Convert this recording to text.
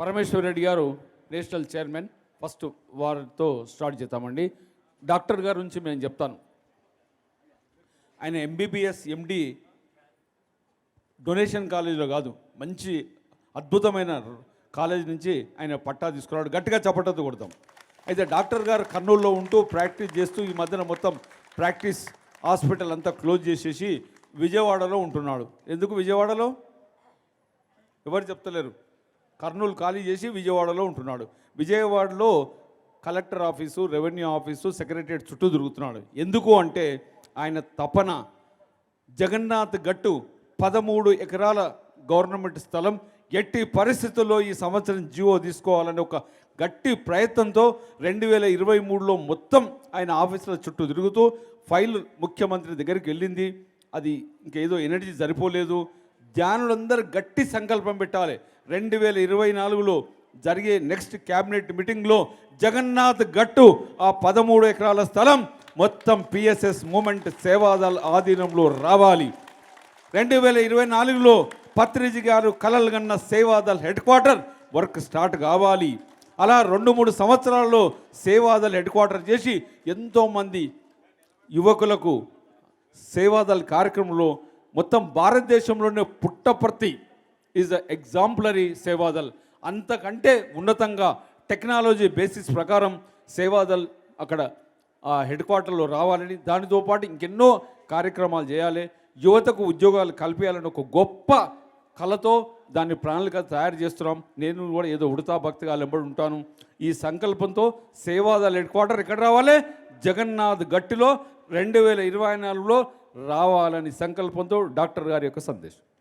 పరమేశ్వర్ రెడ్డి గారు national chairman first వారితో start చేద్దామండి. డాక్టర్ గారి నుంచి నేను చెప్తాను. ఆయన ఎంబీబీఎస్ ఎండి డొనేషన్ కాలేజీలో కాదు మంచి అద్భుతమైన కాలేజ్ నుంచి ఆయన పట్టా తీసుకున్నాడు గట్టిగా చప్పటతో కొడతాం. అయితే డాక్టర్ గారు కర్నూలులో ఉంటూ ప్రాక్టీస్ చేస్తూ ఈ మధ్యన మొత్తం ప్రాక్టీస్ హాస్పిటల్ అంతా క్లోజ్ చేసేసి విజయవాడలో ఉంటున్నాడు. ఎందుకు విజయవాడలో? ఎవరు చెప్తలేరు? కర్నూలు ఖాళీ చేసి విజయవాడలో ఉంటున్నాడు. విజయవాడలో collector office revenue office secretariat చుట్టూ తిరుగుతున్నాడు. ఎందుకు అంటే ఆయన తపన జగన్నాథ్ గట్టు పదమూడు ఎకరాల గవర్నమెంట్ స్థలం ఎట్టి పరిస్థితుల్లో ఈ సంవత్సరం జియో తీసుకోవాలని ఒక గట్టి ప్రయత్నంతో రెండు వేల ఇరవై మూడులో మొత్తం ఆయన ఆఫీసుల చుట్టూ తిరుగుతూ ఫైల్ ముఖ్యమంత్రి దగ్గరికి వెళ్ళింది. అది ఇంకేదో ఎనర్జీ సరిపోలేదు. ధ్యానులందరూ గట్టి సంకల్పం పెట్టాలి. రెండు వేల ఇరవై నాలుగులో జరిగే నెక్స్ట్ క్యాబినెట్ మీటింగ్లో జగన్నాథ్ గట్టు ఆ పదమూడు ఎకరాల స్థలం మొత్తం పిఎస్ఎస్ మూమెంట్ సేవాదల్ ఆధీనంలో రావాలి. రెండు వేల ఇరవై నాలుగులో పత్రిజి గారు కలలు కన్న Sevadal head quarter work start కావాలి. అలా రెండు మూడు సంవత్సరాల్లో సేవాదల్ హెడ్ క్వార్టర్ చేసి ఎంతోమంది యువకులకు సేవాదల్ కార్యక్రమంలో మొత్తం భారతదేశంలోనే Puttaparthi is the exemplary Sevadal అంతకంటే ఉన్నతంగా టెక్నాలజీ బేసిస్ ప్రకారం సేవాదల్ అక్కడ ఆ హెడ్ క్వార్టర్లో రావాలని దానితో పాటు ఇంకెన్నో కార్యక్రమాలు చేయాలి. యువతకు ఉద్యోగాలు కల్పించాలని ఒక గొప్ప కళతో దాన్ని ప్రణాళిక తయారు చేస్తున్నాం. నేను కూడా ఏదో ఉడతా భక్తిగా వెంబడి ఉంటాను. ఈ సంకల్పంతో సేవాదల్ హెడ్ క్వార్టర్ ఎక్కడ రావాలి? జగన్నాథ్ గట్టిలో. రెండు వేల ఇరవై నాలుగులో రావాలని సంకల్పంతో డాక్టర్ గారి యొక్క సందేశం.